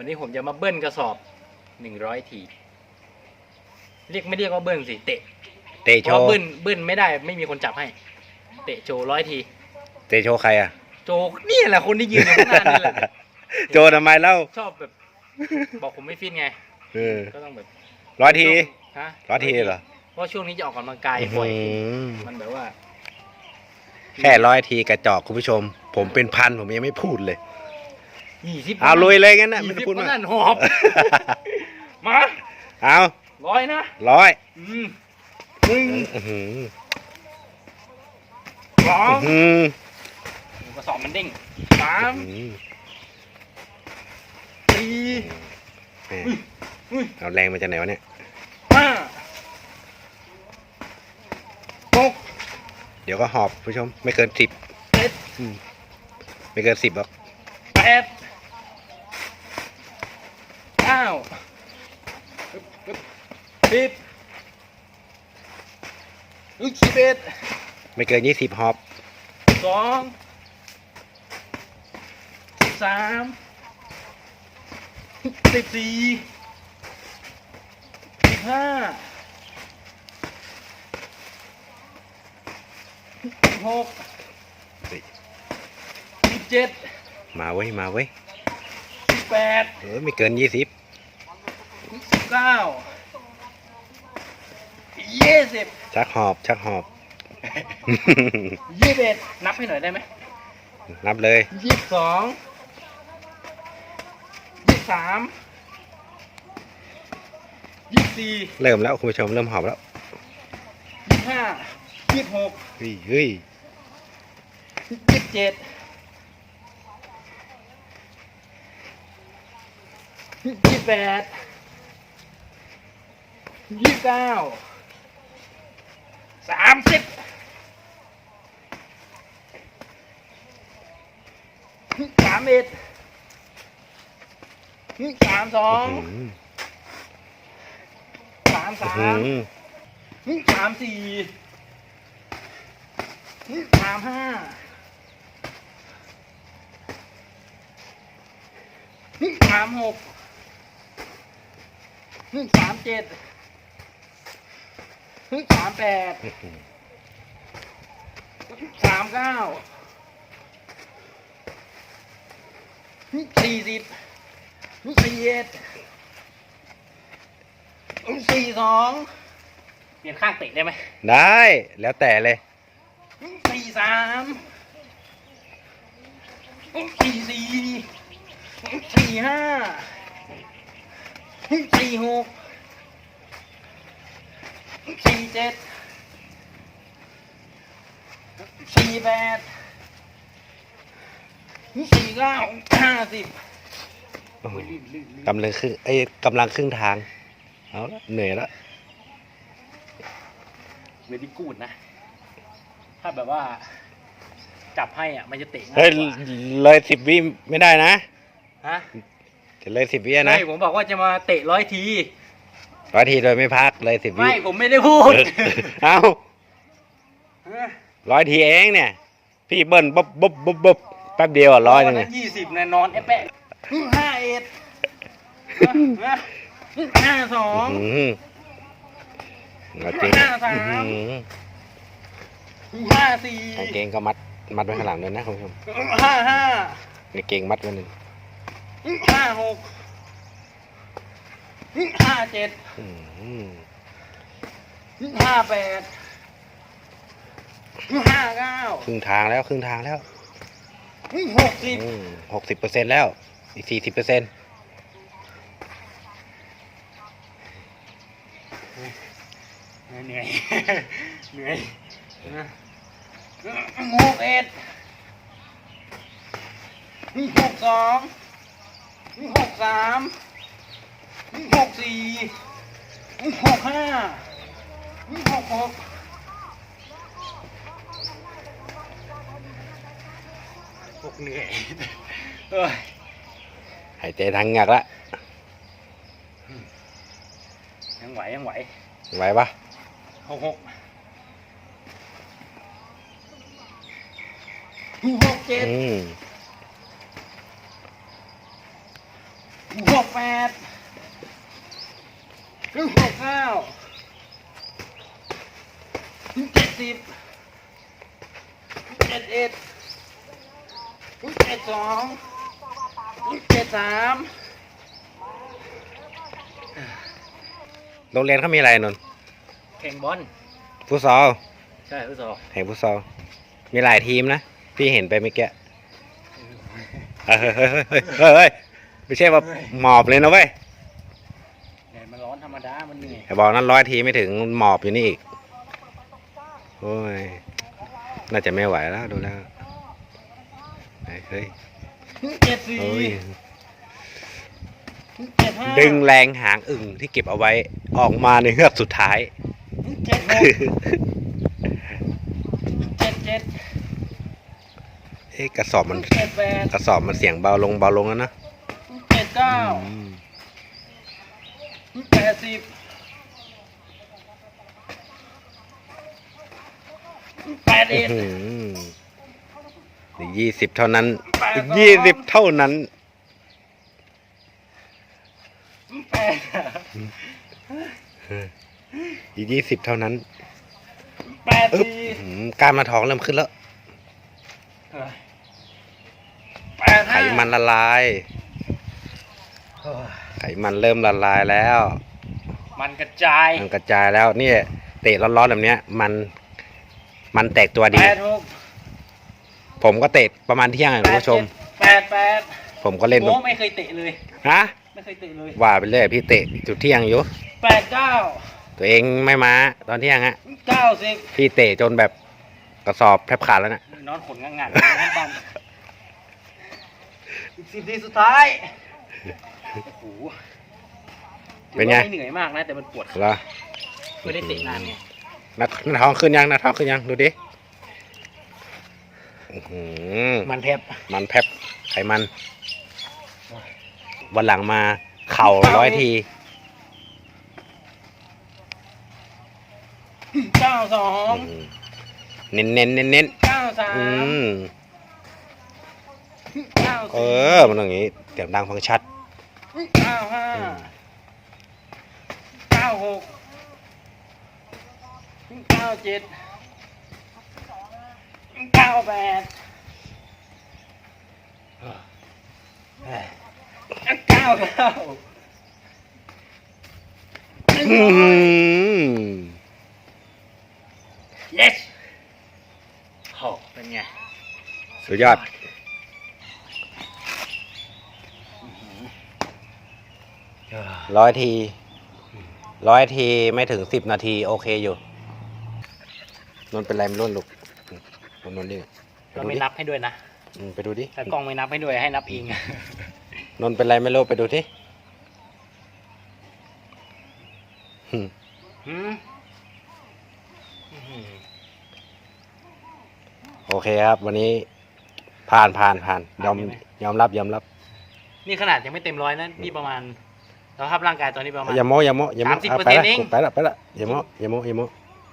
วันนี้ผมจะมาเบิ้ลกระสอบหนึ่งร้อยที เรียกไม่เรียกว่าเบิ้ลสิ เตะเตะเพโชราะว์เบิ้ลเบิ้ลไม่ได้ไม่มีคนจับให้ เตะโจร้อยที เตะโชว์ใครอะ โจเนี่ยแหละคนที่ยืนอยู่ข้างหน้านี่แหละ โจทำไมเล่าชอบแบบ บอกผมไม่ฟิตไง เออก็ต้องแบบร้อยที ฮะร้อยทีเหรอเพราะช่วงนี้จะออกกำลังกายบ่อยอื้อหือมันแบบว่า แค่ร้อยทีกระจอกคุณผู้ชม ผมเป็นพันผมยังไม่พูดเลย ยี่สิบเอาลุยเลยงั้นนะยี่ไม่สิต้บองพูดก็มากนั่นหอบมาเอาร้อยนะร้อยอืมหนึ่งอื้อหือสองอื้อหือกระสอบมันเด้งสามอื้อหือสี่แม่เอาแรงมาจากไหนวะเนี่ยห้าหก เดี๋ยวก็หอบผู้ชม ไม่เกินสิบเจ็ด ไม่เกินสิบหรอกแปดเก้า สิบสิบเอ็ดไม่เกินยี่สิบหอบสองสิบสามสิบสี่สิบห้าสิบหกสิบเจ็ดมาเว้ย มาเว้ย สิบแปดเออไม่เกินยี่สิบสิบเก้า ยี่สิบชักหอบชักหอบ ยี่สิบเอ็ดนับให้หน่อยได้ไหมนับเลยยี่สิบสองยี่สิบสามยี่สิบสี่เริ่มแล้วคุณผู้ชมเริ่มหอบแล้วยี่สิบห้ายี่สิบหกเฮ้ยเฮ้ยยี่สิบเจ็ดยี่สิบแปดยี่สิบเก้า สามสิบสามเอ็ดสามสองสามสามสามสี่สามห้าสามหกสามเจ็ด สามแปดสามเก้าสี่สิบสี่เอ็ดสี่สองเปลี่ยนข้างเตะได้ไหมได้แล้วแต่เลยสี่สามสี่สี่สี่ห้าสี่หก สี่เจ็ดสี่แปดสี่เก้าห้าสิบกำลังครึ่งไอ้ยกำลังครึ่งทาง เอาละเหนื่อยละเวดีกูดนะ ถ้าแบบว่า จับให้อะ มันจะเตะง่าเฮ้ยยกว่าเลยสิบวิไม่ได้นะ ฮะจะเลยสิบวิอะนะไม่ผมบอกว่าจะมาเตะร้อยที ร้อยทีโดยไม่พักเลยสิบวิไม่ผมไม่ได้พูดเอ้าร้อยทีเองเนี่ย พี่เบิ้ลบ๊บบ๊บบ๊บบ๊บแป๊บเดียวอะร้อยหนึงวัเนี่ยยี่สิบนะนอนแอะแปะห้าเอ็ดห้าสองอื้อหือเอาจริงห้าสามอื้อหือห้าสี่กางเกงก็มัดมัดไว้ข้างหลังด้วยนะคุณผู้ชมห้าห้ากางเกงมัดไว้หนึ่งห้าหก ห้าเจ็ดอื้อหือห้าแปดห้าเก้าครึ่งทางแล้วครึ่งทางแล้วหกสิบหกสิบเปอร์เซ็นต์แล้ว อีกสี่สิบเปอร์เซ็นต์เหนื่อยเหนื่อยหกเอ็ดหกสองหกสาม หกสี่หกห้าหกหกหกเหนื่อยเอ้ยหายใจทางงือกละยังไหวยังไหวไหวปะหกหกหกเจ็ดอืมหกแปด หกเก้าเจ็ดสิบเจ็ดเอ็ดเจ็ดสองเจ็ดสามโรงเรียนเขามีอะไรนนท์แข่งบอลฟุตซอลใช่ฟุตซอลแข่งฟุตซอลมีหลายทีมนะ พี่เห็นไปเมื่อกี้เฮ้ยเฮ้ยเฮ้ยเฮ้ยเฮ้ยเฮ้ยไม่ใช่ว่าหมอบเลยนะเว้ยแดดมัน ร้อนธรรมดา มันเหนื่อยแต่บอกนั้นร้อยทีไม่ถึงหมอบอยู่นี่อีก โอ้ย น่าจะไม่ไหวแล้วดูแล้ว เฮ้ยเฮ้ยเจ็ดสี่เฮ้ยเจ็ดห้าดึงแรงหางอึ่งที่เก็บเอาไว้ออกมาในเฮือกสุดท้าย เจ็ดหกเจ็ดเจ็ดเอ๊ะกระสอบมันเจ็ดแปดกระสอบมันเสียงเบาลงเบาลงแล้วนะเจ็ดเก้าอืม แปดสิบแปดเอ็ดอื้อหืออีกยี่สิบเท่านั้น อีกยี่สิบเท่านั้นแปดอีกยี่สิบเท่านั้นแปดอึ๊บสี่อื้อหือกล้ารมาท้องเริ่มขึ้นแล้วแปดไขห้ามันละลาย ไขมันเริ่มละลายแล้ว มันกระจายมันกระจายแล้วเนี่ยเตะร้อนๆแบบเนี้ย มันมันแตกตัวดี แปดหกผมก็เตะประมาณเที่ยงอะคุณผู้ชม แปดแปดผมก็เล่นโอ้ไม่เคยเตะเลย ฮะไม่เคยเตะเลยว่าไปเรื่อยพี่เตะจุดเที่ยงอยู่แปดเก้าตัวเองไม่มาตอนเที่ยงฮะเก้าสิบพี่เตะจนแบบกระสอบแทบขาดแล้วนะนอนขนงังงันทั้งบ้านอีกสิบทีสุดท้าย โอ้โหถือว่าไม่เหนื่อยมากนะ แต่มันปวดเหรอไม่ได้เตะนานไงนักนักท้องขึ้นยังนักท้องขึ้นยังดูดิอื้อหือมันแทบมันแพบไขมัน วันหลังมาเข่าร้อยที เก้าสองเน้นเน้นเน้นเน้นเก้าสาๆอืมม เก้าเอสี่อ มันอย่างงี้เสียงดังฟังชัด เก้าห้าอืม เก้าหกเก้าเจ็ดเก้าแปดเก้าเก้าอื้อหือ yes โหเป็นไง สุดยอด ร้อยทีร้อยทีไม่ถึงสิบนาที โอเคอยู่นนท์เป็นไรไม่รู้ลูกอืมนนท์ดิไปก็ดูไม่ดินับให้ด้วยนะอืมไปดูดิแต่กล้องไม่นับให้ด้วยให้นับเองนนท์เป็นไรไม่รู้ไปดูที่หืมโอเคครับ วันนี้ผ่านผ่านผ่านยอมยอมรับยอมรับ นี่ขนาดยังไม่เต็มร้อยนะนี่ประมาณ สภาพร่างกายตอนนี้ประมาณ อย่าโม้อย่าโม้อย่าโม้30%อะไปละเอง ไปละไปละอย่าโม้อย่าโม้อย่าโม้